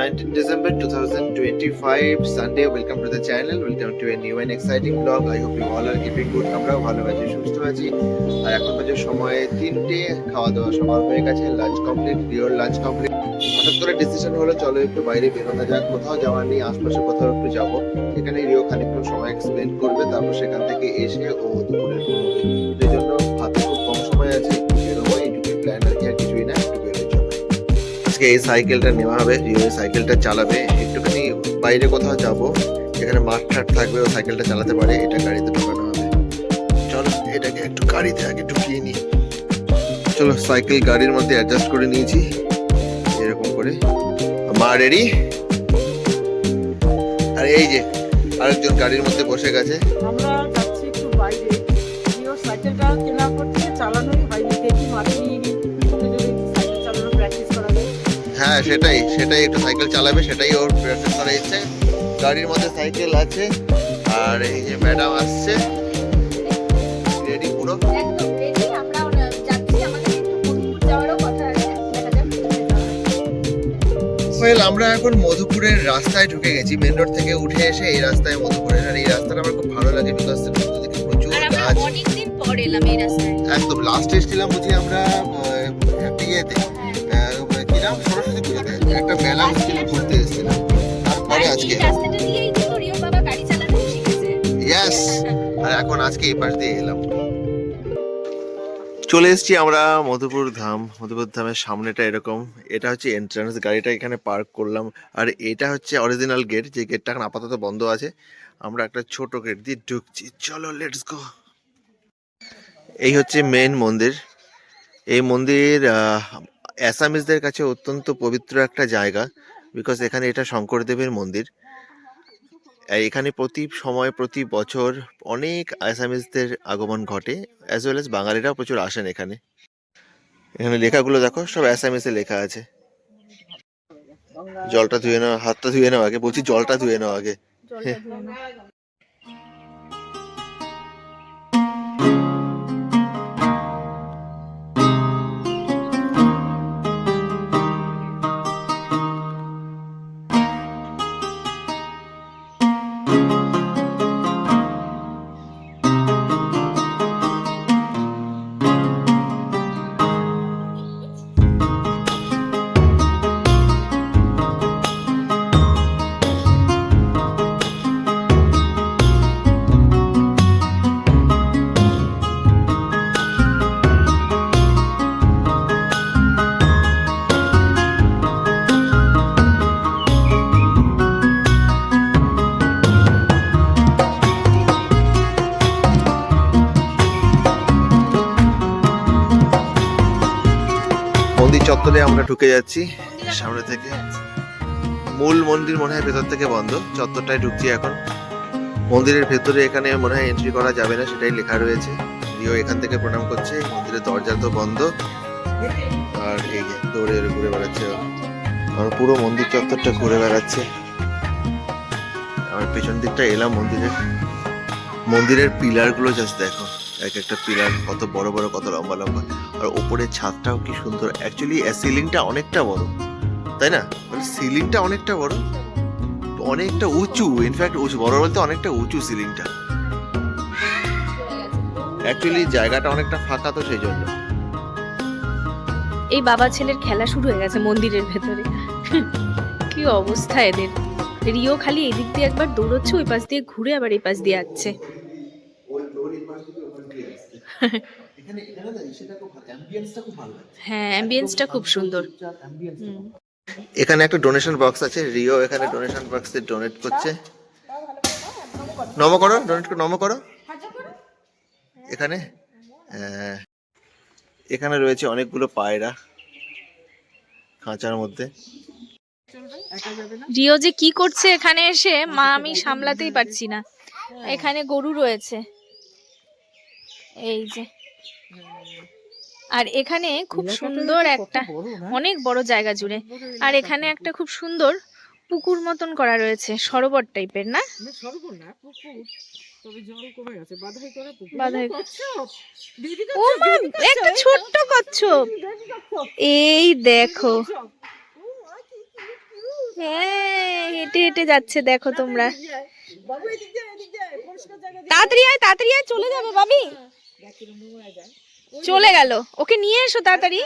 19th December 2025 Sunday. Welcome to the channel. Welcome to a new and exciting vlog. I hope you all are keeping good. আমরাও ভালো আছি সুস্থ আছি আর এখন বাজে সময় তিনটে খাওয়া দাওয়া সবার হয়ে গেছে lunch complete pure lunch complete হঠাৎ করে ডিসিশন হলো, চলো একটু বাইরে বেরোনো যাক কোথাও যাওয়ার নেই, আশপাশে কোথাও একটু যাব সেখানে রিও খানিকক্ষণ সময় স্পেন্ড করবে, তারপর সেখান থেকে এসে ও দুপুরের জন্য আজকে এই সাইকেলটা নেওয়া হবে রিও সাইকেলটা চালাবে। একটুখানি বাইরে কোথাও যাব, যেখানে মাঠ ঠাট থাকবে, ও সাইকেলটা চালাতে পারে, এটা গাড়িতে ঢোকানো হবে। চলো, এটাকে একটু গাড়িতে আগে ঢুকিয়ে নিই। চলো সাইকেল গাড়ির মধ্যে অ্যাডজাস্ট করে নিয়েছি। এরকম করে। মা রেডি আর এই যে, আরেকজন গাড়ির মধ্যে বসে গেছে। আমরা যাচ্ছি একটু বাইরে। সাইকেলটা কেনা করতে চালানোই হয়নি, দেখি মাঠে নিয়ে হ্যাঁ সেটাই সেটাই একটু সাইকেল চালাবে সেটাই ওর প্র্যাকটিস করা ইচ্ছে গাড়ির মধ্যে সাইকেল আছে আর এই যে ম্যাডাম আসছে। রেডি পুরো? আমরা। ওয়েল এখন মধুপুরের রাস্তায় ঢুকে গেছি মেন রোড থেকে উঠে এসে এই রাস্তায় মধুপুরের আর এই রাস্তাটা আমার খুব ভালো লাগে বিকজ দেখে প্রচুর গাছ। পর এলাম এই রাস্তায়। একদম লাস্ট এসেছিলাম বুঝি আমরা আহ, ইয়েতে। সরস্বতী পুজোতে একটা মেলা হচ্ছিল ঘুরতে এসেছিলাম। তারপরে আজকে ইয়েস আর এখন আজকে এই পাশ দিয়ে এলাম। চলে এসেছি আমরা মধুপুর ধাম। মধুপুর ধামের সামনেটা এরকম। এটা হচ্ছে এন্ট্রান্স গাড়িটা এখানে পার্ক করলাম। আর এটা হচ্ছে অরিজিনাল গেট যে গেটটা এখন আপাতত বন্ধ আছে। আমরা একটা ছোট গেট দিয়ে ঢুকছি। চলো লেটস গো এই হচ্ছে মেন মন্দির। এই মন্দির আহ, অ্যাসামিসদের কাছে অত্যন্ত পবিত্র একটা জায়গা বিকজ এখানে এটা শঙ্করদেবের মন্দির। এখানে প্রতি সময় প্রতি বছর অনেক আসামিজদের আগমন ঘটে অ্যাজ ওয়েল এস বাঙালিরাও প্রচুর আসেন এখানে। এখানে লেখাগুলো দেখো সব অ্যাসামিসে লেখা আছে। জলটা ধুয়ে নাও হাতটা ধুয়ে নাও আগে বলছি জলটা ধুয়ে নাও আগে। চত্বরে আমরা ঢুকে যাচ্ছি। সামনে থেকে মূল মন্দির মনে হয় ভেতর থেকে বন্ধ। চত্বরটায় ঢুকছি এখন। মন্দিরের ভেতরে এখানে মনে হয় এন্ট্রি করা যাবে না, সেটাই লেখা রয়েছে। রিও এখান থেকে প্রণাম করছে। মন্দিরের দরজা তো বন্ধ। আর এই দৌড়ে ঘুরে বেড়াচ্ছে। আর পুরো মন্দির চত্বরটা ঘুরে বেড়াচ্ছে। আমার পেছন দিকটা এলাম মন্দিরের। মন্দিরের পিলারগুলো জাস্ট দেখো। এক একটা পিলার কত বড় বড়, কত লম্বা লম্বা। আর ওপরের ছাদটাও কি সুন্দর। অ্যাকচুয়ালি সিলিংটা অনেকটা বড়। তাই না? মানে সিলিংটা অনেকটা বড়। অনেকটা উঁচু। ইনফ্যাক্ট উঁচু বড় বলতে অনেকটা উঁচু সিলিংটা অ্যাকচুয়ালি জায়গাটা অনেকটা ফাঁকা তো সেই জন্য। এই বাবা ছেলের খেলা শুরু হয়ে গেছে মন্দিরের ভেতরে। কি অবস্থা এদের। রিও খালি এদিক দিয়ে একবার দৌড়চ্ছে, ওই পাশ দিয়ে ঘুরে আবার এই পাশ দিয়ে যাচ্ছে হ্যাঁ অ্যাম্বিয়েন্সটা খুব সুন্দর। এখানে একটা ডোনেশন বক্স আছে রিও এখানে ডোনেশন বক্সে ডোনেট করছে। নম করো ডোনেট করো নম করো। এখানে হ্যাঁ। এখানে রয়েছে অনেকগুলো পায়রা খাঁচার মধ্যে। একা যাবে না? রিও যে কি করছে এখানে এসে মা আমি সামলাতেই পারছি না। এখানে গরু রয়েছে। এই যে। আর এখানে খুব সুন্দর একটা অনেক বড় জায়গা জুড়ে। আর এখানে একটা খুব সুন্দর পুকুর মতন করা রয়েছে সরোবর টাইপের না? না, সরোবর না, পুকুর। তবে জল কমে গেছে, বাধাই করা পুকুর। বাধাই- ও মা একটা ছোট্ট কচ্ছপ! এই দেখো। cute। হেঁটে হেঁটে যাচ্ছে দেখো তোমরা। তাড়াতাড়ি আয় তাড়াতাড়ি আয় চলে যাবে বাবি। চলে গেল। ওকে নিয়ে এসো তাড়াতাড়ি।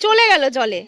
চলে গেল জলে।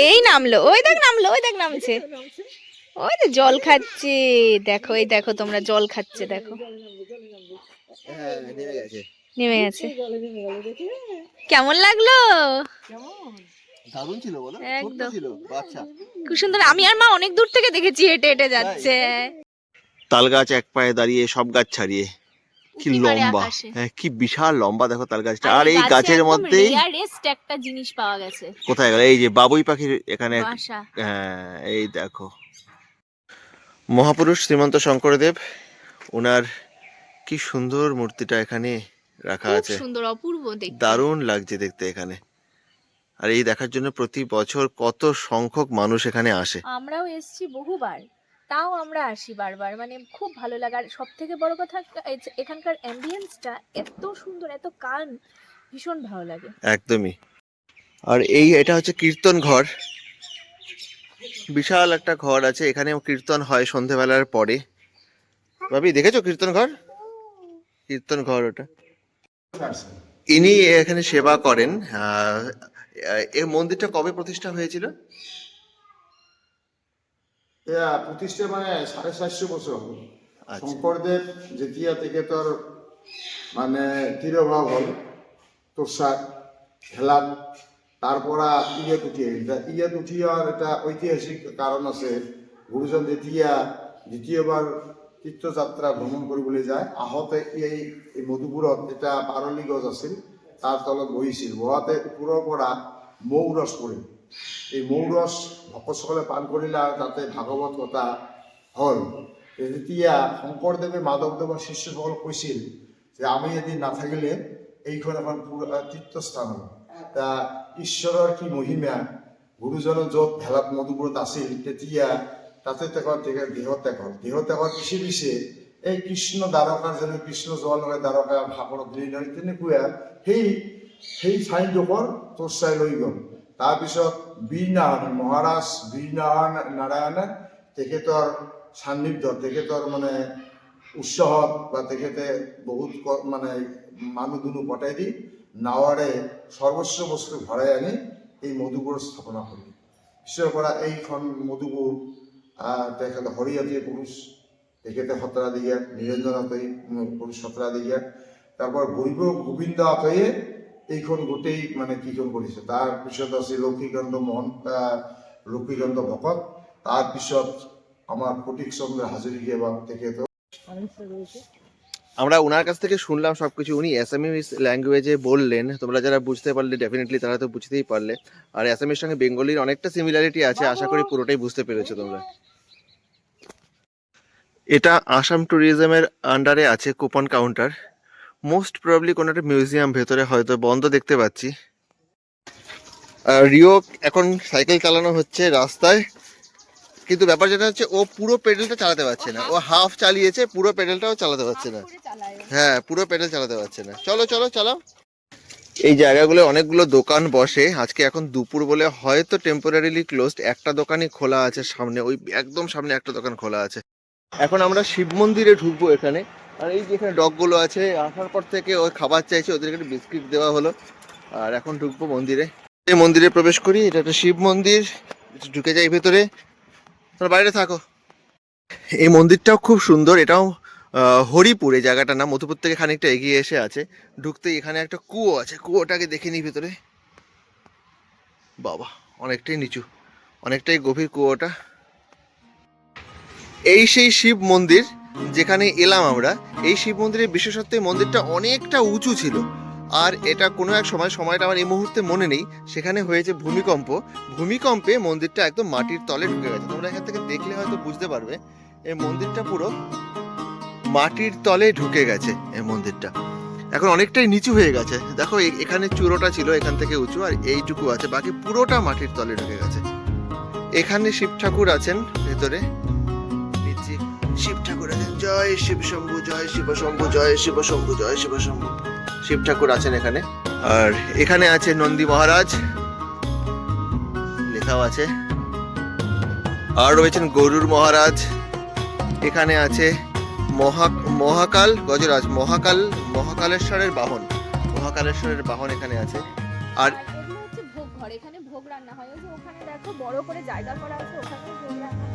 এই নামলো ওই দেখ নামলো ওই দেখ নামছে। ওই তো জল খাচ্ছে। দেখো এই দেখো তোমরা জল খাচ্ছে দেখো। হ্যাঁ নেমে গেছে। নেমে গেছে। জলে নেমে গেল দেখি। কেমন লাগল? কেমন? দারুণ ছিল বলো একদম। ছিল বাচ্চা। খুব সুন্দর। আমি আর মা অনেক দূর থেকে দেখেছি হেঁটে হেঁটে যাচ্ছে। তাল গাছ এক পায়ে দাঁড়িয়ে সব গাছ ছাড়িয়ে। কি লম্বা। হ্যাঁ কি বিশাল লম্বা দেখো তাল গাছটা। আর এই গাছের রেস্ট একটা জিনিস পাওয়া গেছে। কোথায় গেল? এই যে বাবুই পাখির এখানে হ্যাঁ এই দেখো। মহাপুরুষ শ্রীমন্ত শঙ্করদেব ওনার কি সুন্দর মূর্তিটা এখানে রাখা আছে। সুন্দর অপূর্ব দেখতে। দারুণ লাগছে দেখতে এখানে। আর এই দেখার জন্য প্রতি বছর কত সংখ্যক মানুষ এখানে আসে। আমরাও এসেছি বহুবার তাও আমরা আসি বারবার মানে খুব ভালো লাগে আর সব থেকে বড় কথা এখানকার অ্যাম্বিয়েন্সটা এত সুন্দর এত কান ভীষণ ভালো লাগে। একদমই। আর এই এটা হচ্ছে কীর্তন ঘর। বিশাল একটা ঘর আছে এখানেও কীর্তন হয় সন্ধেবেলার পরে। ভাবি দেখেছ কীর্তন ঘর? কীর্তন ঘর ওটা। ইনি এখানে সেবা করেন আহ, এই মন্দিরটা কবে প্রতিষ্ঠা হয়েছিল? প্রতিষ্ঠা মানে সাড়ে চারশো বছর। আচ্ছা। শঙ্করদেব যেতিয়া থেকে তোর মানে তিরোভাব হল তোরসার খেলাত তাৰপৰা ইয়াত উঠি আহিল। তা ইয়াত উঠি অহাৰ এটা ঐতিহাসিক কাৰণ আছে। গুৰুজন যেতিয়া দ্বিতীয়বাৰ তীৰ্থযাত্ৰা ভ্ৰমণ কৰিবলৈ যায় আহোঁতে এই এই মধুপুৰত এটা পাৰলি গছ আছিল। তাৰ তলত বহিছিল। বহাতে ওপৰৰ পৰা মৌ ৰস পৰিল এই মৌ ৰস ভকতসকলে পান কৰিলে আৰু তাতে ভাগৱত কথা হ'ল। তেতিয়া শংকৰদেৱে মাধৱদেৱৰ শিষ্যসকলক কৈছিল যে আমি এদিন নাথাকিলে এইখন এখন তীৰ্থস্থান তা ঈশ্বৰৰ কি মহিমা? গুৰুজনৰ য'ত ভেলাত মধুপুৰত আছিল, তেতিয়া তাতে তেখেত দেহত্যাগ হ'ল দেহত্যাগৰ পিছে পিছে এই কৃষ্ণ দ্বাৰকাৰ যেনে কৃষ্ণ যোৱাৰ লগে দ্বাৰকা ভাগৰত বিলীন হয় তেনেকুৱা সেই সেই ঠাইডোখৰ তোৰচাই লৈ গ'ল। তাৰপিছত বীৰনাৰায়ণ, মহাৰাজ বীৰনাৰায়ণ, নাৰায়ণে তেখেতৰ সান্নিধ্য, তেখেতৰ মানে উৎসাহত বা তেখেতে বহুত মানে মানুহ দুনুহ পঠাই দি নাৱেৰে সৰ্বস্ব বস্তু ভৰাই আনি এই মধুপুৰ স্থাপনা কৰিলে। পিছৰ পৰা এইখন মধুপুৰ তেখেত হৰিয়াতী পুৰুষ নিৰঞ্জন আতৈ পুৰুষ সত্ৰাধিকাৰ তাৰপৰা বৈভৱ গোবিন্দ আতৈয়ে এইখন গোটেই মানে কীৰ্তন কৰিছে তাৰপিছত আছে লক্ষীকান্ত মোহন আহ, লক্ষীকান্ত ভকত। তাৰপিছত আমাৰ ফটিক চন্দ্ৰ হাজৰিকা বা রয়েছে আমরা ওনার কাছ থেকে শুনলাম সবকিছু। উনি অ্যাসামিস ল্যাঙ্গুয়েজে বললেন। তোমরা যারা বুঝতে পারলে ডেফিনেটলি তারা তো বুঝতেই পারলে। আর অ্যাসামির সঙ্গে বেঙ্গলির অনেকটা সিমিলারিটি আছে। আশা করি পুরোটাই বুঝতে পেরেছ তোমরা। এটা আসাম ট্যুরিজমের আন্ডারে আছে কুপন কাউন্টার মোস্ট প্রবলি কোনো একটা মিউজিয়াম ভেতরে হয়তো বন্ধ দেখতে পাচ্ছি। রিও এখন সাইকেল চালানো হচ্ছে রাস্তায়। কিন্তু ব্যাপার যেটা হচ্ছে, ও পুরো পেডেলটা চালাতে পারছে না। ও হাফ চালিয়েছে, পুরো পেডেলটাও চালাতে পারছে না। হ্যাঁ পুরো পেডেল চালাতে পারছে না। চলো চলো চালাও এই জায়গাগুলো অনেকগুলো দোকান বসে। আজকে এখন দুপুর বলে হয়তো টেম্পোরারিলি ক্লোজড একটা দোকানই খোলা আছে সামনে। ওই একদম সামনে একটা দোকান খোলা আছে। এখন আমরা শিব মন্দিরে ঢুকবো এখানে। আর এই যে এখানে ডগগুলো আছে, আসার পর থেকে ওই খাবার চাইছে, ওদেরকে একটু বিস্কিট দেওয়া হলো। আর এখন ঢুকবো মন্দিরে। এই মন্দিরে প্রবেশ করি, এটা একটা শিব মন্দির, ঢুকে যাই ভেতরে। তোমরা বাইরে থাকো। এই মন্দিরটাও খুব সুন্দর, এটাও হরিপুর, এই জায়গাটা না মধুপুর থেকে খানিকটা এগিয়ে এসে আছে। ঢুকতেই এখানে একটা কুয়ো আছে, কুয়োটাকে দেখে নিই ভেতরে। বাবা, অনেকটাই নিচু, অনেকটাই গভীর কুয়োটা। এই সেই শিব মন্দির যেখানে এলাম আমরা, এই শিব মন্দিরের বিশেষত্ব এই মন্দিরটা অনেকটা উঁচু ছিল। আর এটা কোনো এক সময়, সময়টা আমার এই মুহূর্তে মনে নেই, সেখানে হয়েছে ভূমিকম্প। ভূমিকম্পে মন্দিরটা একদম মাটির তলে ঢুকে গেছে। তোমরা এখান থেকে দেখলে হয়তো বুঝতে পারবে, এই মন্দিরটা পুরো মাটির তলে ঢুকে গেছে এই মন্দিরটা। এখন অনেকটাই নিচু হয়ে গেছে। দেখো এখানে চূড়োটা ছিল, এখান থেকে উঁচু, আর এইটুকু আছে। বাকি পুরোটা মাটির তলে ঢুকে গেছে। এখানে শিব ঠাকুর আছেন ভেতরে। শিব ঠাকুর আছেন। জয় শিব শম্ভু, জয় শিব শম্ভু, জয় শিব শম্ভু, জয় শিব শম্ভু। শিব ঠাকুর আছেন এখানে। আর এখানে আছে নন্দী মহারাজ। লেখাও আছে। আর রয়েছেন গরুর মহারাজ। এখানে আছে মহা মহাকাল, গজরাজ, মহাকাল, মহাকালেশ্বরের বাহন। মহাকালেশ্বরের বাহন এখানে আছে। আর আর ভোগ ঘর। এখানে ভোগ রান্না হয়। ওখানে দেখো বড় করে জায়গা করা আছে ওখানে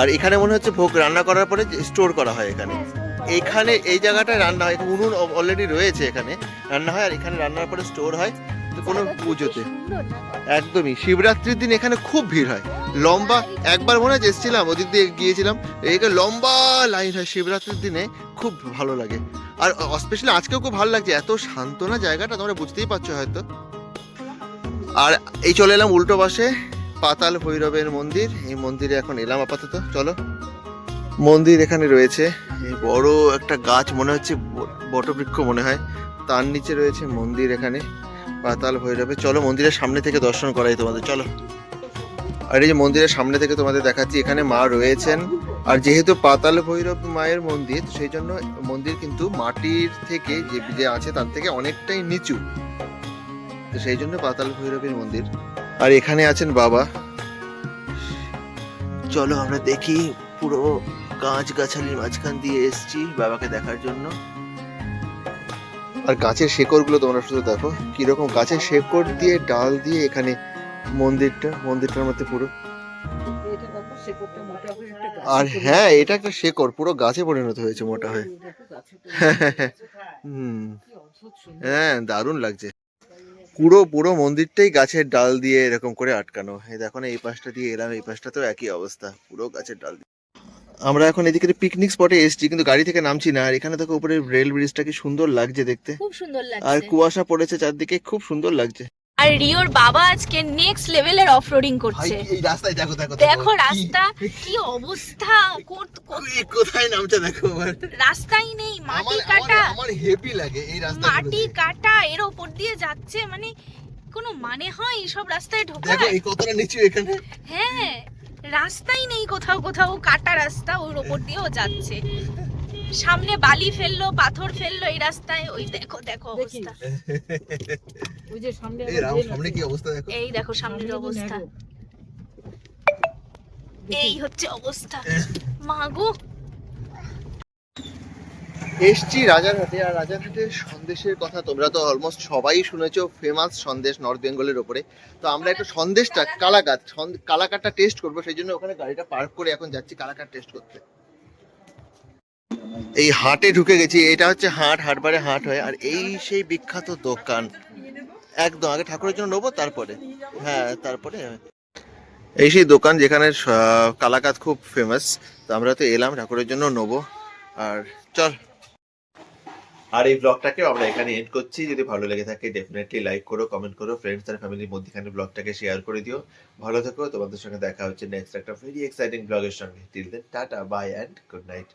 আর এখানে মনে হচ্ছে ভোগ রান্না করার পরে স্টোর করা হয় এখানে। হ্যাঁ, হয়। এইখানে এই জায়গাটায় রান্না হয় উনুন অলরেডি রয়েছে এখানে রান্না হয় আর এখানে রান্নার পরে স্টোর হয় তো কোনো পুজোতে। একদমই শিবরাত্রির দিন এখানে খুব ভিড় হয়। লম্বা একবার মনে আছে এসেছিলাম ওদিক দিয়ে গিয়েছিলাম এইখানে লম্বা লাইন হয় শিবরাত্রির দিনে খুব ভালো লাগে। আর স্পেশালি আজকেও খুব ভালো লাগছে এত শান্ত না জায়গাটা তোমরা বুঝতেই পারছ হয়তো। আর এই চলে এলাম উল্টো পাশে পাতাল ভৈরবের মন্দির। এই মন্দিরে এখন এলাম আপাতত। চলো। মন্দির এখানে রয়েছে। এই বড় একটা গাছ মনে হচ্ছে বটবৃক্ষ মনে হয়। তার নিচে রয়েছে মন্দির এখানে, পাতাল ভৈরবে। চলো মন্দিরের সামনে থেকে দর্শন করাই তোমাদের। চলো। আর এই যে মন্দিরের সামনে থেকে তোমাদের দেখাচ্ছি, এখানে মা রয়েছেন। আর যেহেতু পাতাল ভৈরব মায়ের মন্দির, সেই জন্য মন্দির কিন্তু মাটির থেকে যে যে আছে, তার থেকে অনেকটাই নিচু। তো সেই জন্য পাতাল ভৈরবের মন্দির। আর এখানে আছেন বাবা। চলো আমরা দেখি পুরো গাছ গাছালির মাঝখান দিয়ে এসছি বাবাকে দেখার জন্য। আর গাছের শেকড়গুলো তোমরা শুধু দেখো কীরকম গাছের শেকড় দিয়ে ডাল দিয়ে এখানে মন্দিরটা মন্দিরটার মধ্যে পুরো। এটা দেখো শেকড়টা মোটা হয়ে একটা গাছে আর হ্যাঁ এটা একটা শেকড় পুরো গাছে পরিণত হয়েছে মোটা হয়ে। এই দেখো গাছে পরিণত হয়েছে। হুম। কি অদ্ভুত সুন্দর। হ্যাঁ দারুণ লাগছে। পুরো পুরো মন্দিরটাই গাছের ডাল দিয়ে এরকম করে আটকানো। এই দেখো না এই পাশটা দিয়ে এলাম এই পাশটাতেও একই অবস্থা পুরো গাছের ডাল দিয়ে। আমরা এখন এদিকে পিকনিক স্পটে এসেছি কিন্তু গাড়ি থেকে নামছি না আর এখানে দেখো উপরে রেল ব্রিজটা কি সুন্দর লাগছে দেখতে। খুব সুন্দর আর কুয়াশা পড়েছে চারদিকে খুব সুন্দর লাগছে। আর রিওর বাবা আজকে নেক্সট লেভেলের অফ রোডিং করছে। এই রাস্তায় দেখো দেখো দেখো। রাস্তা কি অবস্থা কোথায় নামছে দেখো রাস্তাই নেই মাটি কাটা। আমার হেভি লাগে এই রাস্তা মাটি কাটা এর ওপর দিয়ে যাচ্ছে মানে কোনো মানে হয় এইসব রাস্তায় ঢোকা দেখো এই কতটা নিচু এখানে। হ্যাঁ রাস্তাই নেই কোথাও কোথাও কাটা রাস্তা ওর ওপর দিয়েও যাচ্ছে। সামনে বালি ফেলল পাথর ফেলল এই রাস্তায়। ওই দেখো দেখো অবস্থা। ওই যে সামনে এই আবার রাম সামনে কি অবস্থা দেখো? এই দেখো সামনের অবস্থা। এই হচ্ছে অবস্থা। মাগো এসছি রাজারহাটে আর রাজারহাটের সন্দেশের কথা তোমরা তো অলমোস্ট সবাই শুনেছো ফেমাস সন্দেশ নর্থ বেঙ্গলের ওপরে। তো আমরা একটু সন্দেশটা কালাকাত কালাকাতটা টেস্ট করব সেই জন্য ওখানে গাড়িটা পার্ক করে এখন যাচ্ছি কালাকাত টেস্ট করতে। এই হাটে ঢুকে গেছি, এটা হচ্ছে হাট হাটবারে হাট হয়, আর এই সেই বিখ্যাত দোকান। একদম, আগে ঠাকুরের জন্য নেব, তারপরে। হ্যাঁ তারপরে এই সেই দোকান যেখানে কালাকাত খুব ফেমাস তো আমরা তো এলাম, ঠাকুরের জন্য নেব। আর চল। আর এই ব্লগটাকে আমরা এখানে এন্ড করছি। যদি ভালো লেগে থাকে ডেফিনেটলি লাইক করো কমেন্ট করো ফ্রেন্ডস আর ফ্যামিলির মধ্যেখানে ব্লগটাকে শেয়ার করে দিও। ভালো থেকো, তোমাদের সঙ্গে দেখা হচ্ছে নেক্সট একটা ভেরি এক্সাইটিং ব্লগের সঙ্গে। Till then tata bye and good night